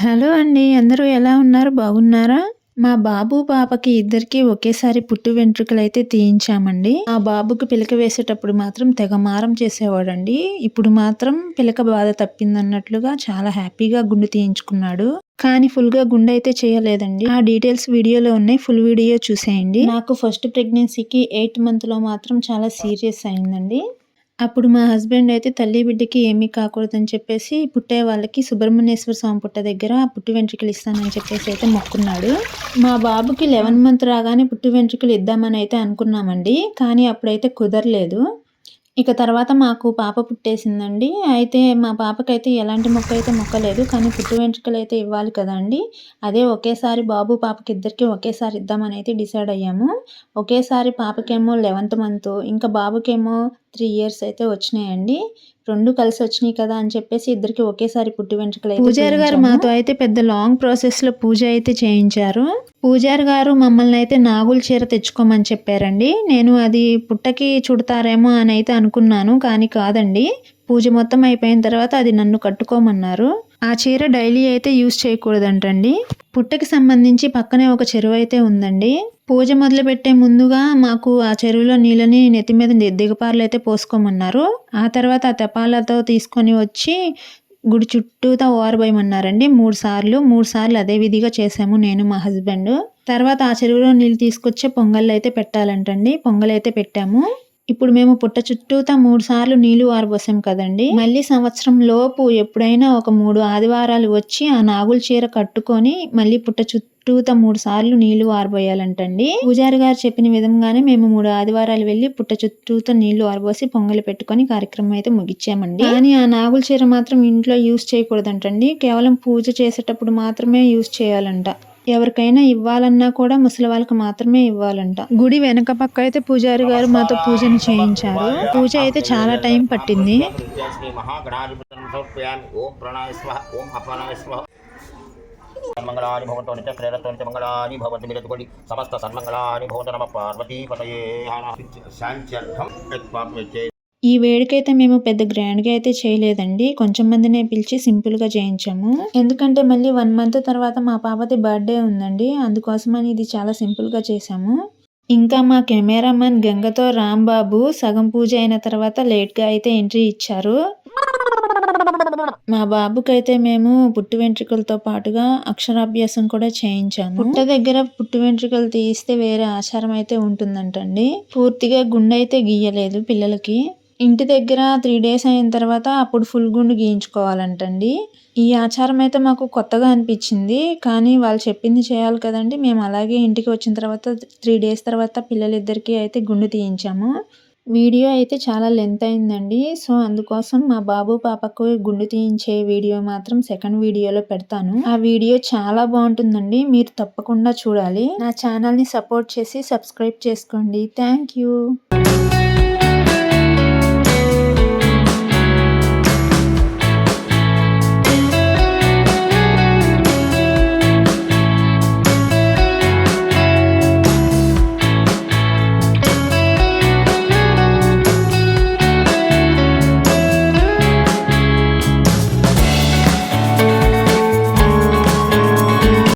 Hello అండి అందరూ ఎలా ఉన్నారు? బాగున్నారా? మా బాబు పాపకి ఇద్దరికి ఒకేసారి పుట్టు వెంట్రుకలు అయితే తీయించామండి. మా బాబుకి పిలక వేసేటప్పుడు మాత్రం తెగ మారం చేసేవాడండి. ఇప్పుడు మాత్రం పిలక బాధ తప్పిందన్నట్లుగా చాలా హ్యాపీగా గుండు తీయించుకున్నాడు. కానీ ఫుల్గా గుండె అయితే చేయలేదండి. ఆ డీటెయిల్స్ వీడియోలో ఉన్నాయి ఫుల్ వీడియో చూసేయండి. నాకు ఫస్ట్ ప్రెగ్నెన్సీకి ఎయిట్ మంత్లో మాత్రం చాలా సీరియస్ అయిందండి. అప్పుడు మా హస్బెండ్ అయితే తల్లి బిడ్డకి ఏమీ కాకూడదని చెప్పేసి పుట్టే వాళ్ళకి సుబ్రహ్మణ్యేశ్వర స్వామి పుట్ట దగ్గర పుట్టి వెంట్రుకలు ఇస్తానని చెప్పేసి అయితే మొక్కున్నాడు. మా బాబుకి లెవెన్ మంత్ రాగానే పుట్టి వెంట్రుకలు ఇద్దామని అయితే అనుకున్నామండి. కానీ అప్పుడైతే కుదరలేదు. ఇక తర్వాత మాకు పాప పుట్టేసిందండి. అయితే మా పాపకైతే ఎలాంటి మొక్క అయితే మొక్కలేదు. కానీ పుట్టు వెంట్రుకలు అయితే ఇవ్వాలి కదండి. అదే ఒకేసారి బాబు పాపకి ఇద్దరికి ఒకేసారి ఇద్దామని అయితే డిసైడ్ అయ్యాము. ఒకేసారి పాపకేమో లెవెంత్ మంత్ ఇంకా బాబుకేమో త్రీ ఇయర్స్ అయితే వచ్చినాయండి. రెండు కలిసి వచ్చినాయి కదా అని చెప్పేసి ఇద్దరికి ఒకేసారి పుట్టి వెంట్రుకలు పూజారి గారు మాతో అయితే పెద్ద లాంగ్ ప్రాసెస్లో పూజ అయితే చేయించారు. పూజారి గారు మమ్మల్ని అయితే నాగుల చీర తెచ్చుకోమని చెప్పారండి. నేను అది పుట్టకి చుడతారేమో అని అయితే అనుకున్నాను కానీ కాదండి. పూజ మొత్తం అయిపోయిన తర్వాత అది నన్ను కట్టుకోమన్నారు. ఆ చీర డైలీ అయితే యూజ్ చేయకూడదంటండి. పుట్టకి సంబంధించి పక్కనే ఒక చెరువు అయితే ఉందండి. పూజ మొదలు పెట్టే ముందుగా మాకు ఆ చెరువులో నీళ్ళని నెత్తి మీద దిగపార్లు అయితే పోసుకోమన్నారు. ఆ తర్వాత ఆ తెపాలతో తీసుకొని వచ్చి గుడి చుట్టూతా ఓరబోయమన్నారండి. మూడు సార్లు మూడు సార్లు అదే విధిగా చేసాము నేను మా హస్బెండ్. తర్వాత ఆ చెరువులో నీళ్ళు తీసుకొచ్చే పొంగల్ అయితే పెట్టాలంటండి. పొంగల్ అయితే పెట్టాము. ఇప్పుడు మేము పుట్ట చుట్టూతా మూడు సార్లు నీళ్ళు ఆరబోసాం కదండి. మళ్ళీ సంవత్సరం లోపు ఎప్పుడైనా ఒక మూడు ఆదివారాలు వచ్చి ఆ నాగుల చీర కట్టుకొని మళ్ళీ పుట్ట చుట్టూతా మూడు సార్లు నీళ్ళు ఆరబోయాలంటండి పూజారి గారు చెప్పిన విధంగానే మేము మూడు ఆదివారాలు వెళ్ళి పుట్ట చుట్టూతా నీళ్ళు ఆరబోసి పొంగలి పెట్టుకొని కార్యక్రమం అయితే ముగిచ్చామండి. కానీ ఆ నాగుల చీర మాత్రం ఇంట్లో యూజ్ చేయకూడదంటండి. కేవలం పూజ చేసేటప్పుడు మాత్రమే యూజ్ చేయాలంట. ఎవరికైనా ఇవ్వాలన్నా కూడా ముసలి వాళ్ళకి మాత్రమే ఇవ్వాలంట గుడి వెనక పక్క అయితే పూజారి గారు మాతో పూజను చేయించారు పూజ అయితే చాలా టైం పట్టింది సన్మంగళాని భవంతో నిత్య ప్రేరతో నిత్య మంగళాని భవంతు మిరతుకొడి సమస్త సన్మంగళాని భవంతు నమ పార్వతీ పతయే శాంత్యర్థం ఈ వేడుకైతే మేము పెద్ద గ్రాండ్గా అయితే చేయలేదండి. కొంచెం మందినే పిలిచి సింపుల్గా చేయించాము. ఎందుకంటే మళ్ళీ వన్ మంత్ తర్వాత మా పాపది బర్త్డే ఉందండి. అందుకోసమని ఇది చాలా సింపుల్గా చేసాము ఇంకా మా కెమెరామెన్ గంగతో రాంబాబు సగం పూజ అయిన తర్వాత లేట్గా అయితే ఎంట్రీ ఇచ్చారు. మా బాబుకైతే మేము పుట్టు వెంట్రుకలతో పాటుగా అక్షరాభ్యాసం కూడా చేయించాము. పుట్ట దగ్గర పుట్టు వెంట్రుకలు తీస్తే వేరే ఆచారం అయితే ఉంటుందంటండి. పూర్తిగా గుండె అయితే గీయలేదు పిల్లలకి. ఇంటి దగ్గర త్రీ డేస్ అయిన తర్వాత అప్పుడు ఫుల్ గుండు గీయించుకోవాలంటండి. ఈ ఆచారం అయితే మాకు కొత్తగా అనిపించింది. కానీ వాళ్ళు చెప్పింది చేయాలి కదండి. మేము అలాగే ఇంటికి వచ్చిన తర్వాత త్రీ డేస్ తర్వాత పిల్లలిద్దరికీ అయితే గుండు తీయించాము. వీడియో అయితే చాలా లెంత్ అయిందండి. సో అందుకోసం మా బాబు పాపకు గుండు తీయించే వీడియో మాత్రం సెకండ్ వీడియోలో పెడతాను. ఆ వీడియో చాలా బాగుంటుందండి. మీరు తప్పకుండా చూడాలి. నా ఛానల్ని సపోర్ట్ చేసి సబ్స్క్రైబ్ చేసుకోండి. Thank you